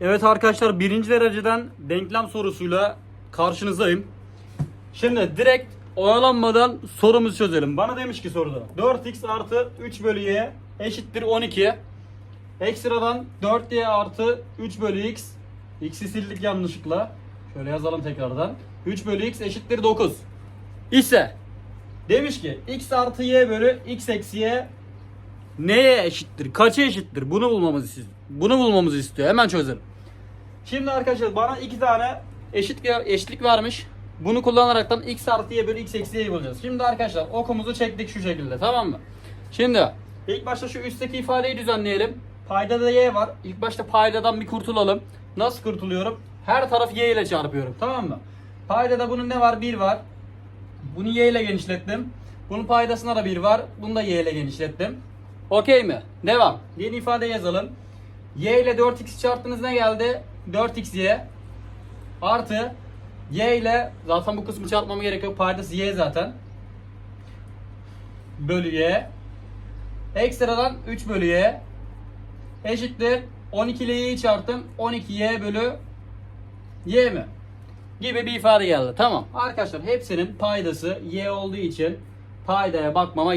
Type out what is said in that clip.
Evet arkadaşlar birinci dereceden denklem sorusuyla karşınızdayım. Şimdi direkt oyalanmadan sorumuzu çözelim. Bana demiş ki soruda 4x artı 3 bölü y eşittir 12. Ekstradan 4y artı 3 bölü x x'i sildik yanlışlıkla. Şöyle yazalım tekrardan. 3 bölü x eşittir 9. İse demiş ki x artı y bölü x eksi y neye eşittir? Kaça eşittir? Bunu bulmamızı. Bunu bulmamızı istiyor. Hemen çözelim. Şimdi arkadaşlar bana iki tane eşit eşitlik vermiş. Bunu kullanaraktan x artı y bölü x eksi y'yi bulacağız. Şimdi arkadaşlar okumuzu çektik şu şekilde tamam mı? Şimdi ilk başta şu üstteki ifadeyi düzenleyelim. Paydada y var. İlk başta paydadan bir kurtulalım. Nasıl kurtuluyorum? Her tarafı y ile çarpıyorum tamam mı? Paydada bunun ne var? 1 var. Bunu y ile genişlettim. Bunun paydasına da 1 var. Bunu da y ile genişlettim. Okey mi? Devam. Yeni ifade yazalım. y ile 4x çarptığınız ne geldi? 4xy artı y ile zaten bu kısmı çarpmama gerek yok. Paydası y zaten. Bölü y. Ekstradan 3 bölü y eşittir 12 ile y'yi çarptım. 12y bölü y mi? Gibi bir ifade geldi. Tamam. Arkadaşlar hepsinin paydası y olduğu için paydaya bakmama